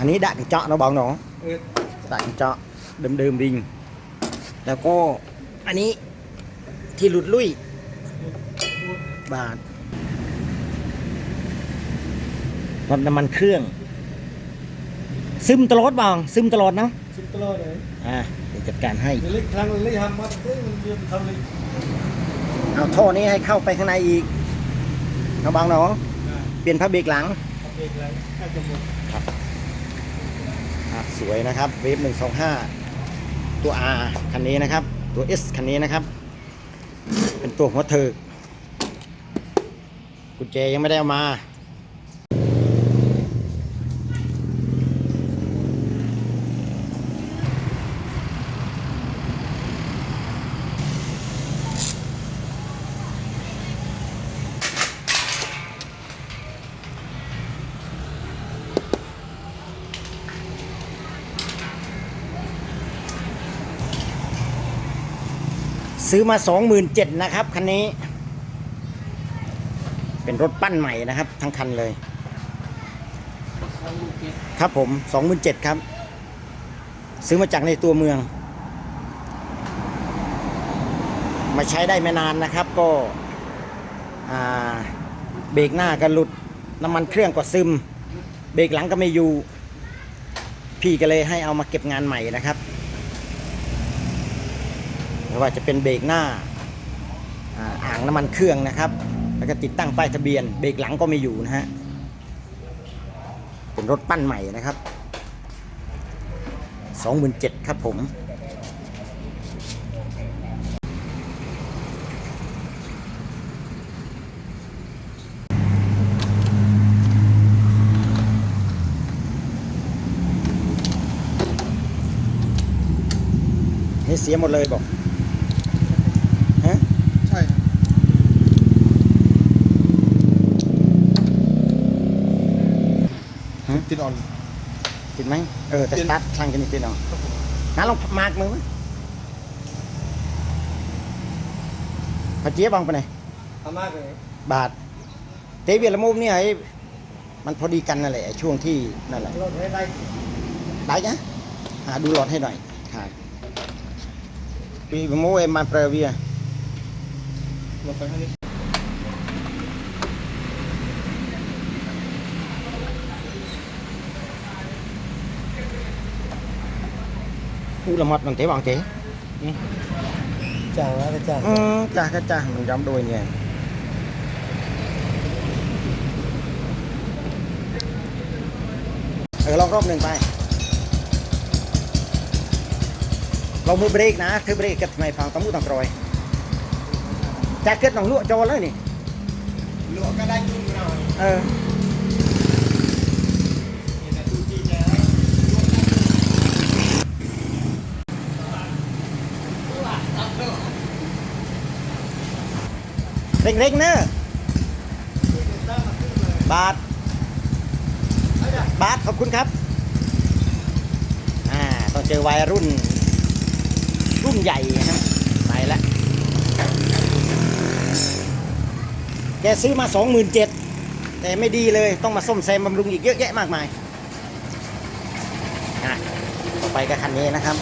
อันนี้ดักเจาะเนาะเบาหนอเออดักเจาะเดิมๆริง แล้วก็อันนี้ที่หลุดลุยบาทรถน้ำมันเครื่อง ซึมตลอดบางซึมตลอดเนาะชิมตลอดเลยอ่าเดี๋ยวจัดการให้เดี๋ยวเล็กครั้งเล็กทำมาเอ้ยมันเรียนทำเลยเอาท่อนี้ให้เข้าไปข้างในอีกเอาบางหนออ่าเปลี่ยนผ้าเบรกหลังทำเองเลยน่าจะหมดอะ สวยนะครับเวฟหนึ่งสองห้าตัว R คันนี้นะครับ ตัว S คันนี้นะครับ เป็นตัวหัวเถิกกุญแจยังไม่ได้เอามา ซื้อมา 27,000นะครับ คันนี้ เป็นรถปั้นใหม่นะครับ ทั้งคันเลย ครับผม 27,000ครับ ซื้อมาจากในตัวเมือง มาใช้ได้ไม่นานนะครับ ก็เบรกหน้าก็หลุด น้ำมันเครื่องก็ซึม เบรกหลังก็ไม่อยู่ พี่ก็เลยให้เอามาเก็บงานใหม่นะครับ ไม่ว่าจะเป็นเบรกหน้าอ่าอางน้ำมันเครื่องนะครับ แล้วก็ติดตั้งป้ายทะเบียน เบรกหลังก็ไม่อยู่นะฮะ เป็นรถปั้นใหม่นะครับ27,000ครับผมนี่เสียหมดเลยบอก ฮะ ใช่ครับ ฮะ ติดอ่อนติดไหมเออแต่ติสดตาร์ทคลังกันนิดเดียวงั้นลองมาร์กมือไหมพอเจี๊ยบบังไปไหนทำมากเลยบาทเตเวียละมุมเนี่ยไอ้มันพอดีกันนั่นแหละไอ้ช่วงที่นั่นแหละรถให้ได้ได้นะหาดูหลอดให้หน่อยครับปีโมเอมมาเปรเวีย รถไฟให้นี่อู้ละมัดมันเตะบางเตะจ่างแล้วก็จ่างอืมจ้าก็จ้ามันย้ำโดยเนี่ยเออลองรอบหนึ่งไปลองมือเบรกนะถือเบรกกับทำไมฟังต้องมือต้องตรอยจากเกิดน้องลวกโจรเลยนี่หลวงก็ได้ยุ่งหน่อยเออ นี่แต่ตูจีแจ๊ เร่งๆเนอะบาทบาทขอบคุณครับ อ่าต้องเจอวัยรุ่น รุ่นใหญ่นะไปละแกซื้อมาสองหมื่นเจ็ดแต่ไม่ดีเลยต้องมาส้มแซมบำรุงอีกเยอะแยะมากมายอะต่อไปก็คันนี้นะครับ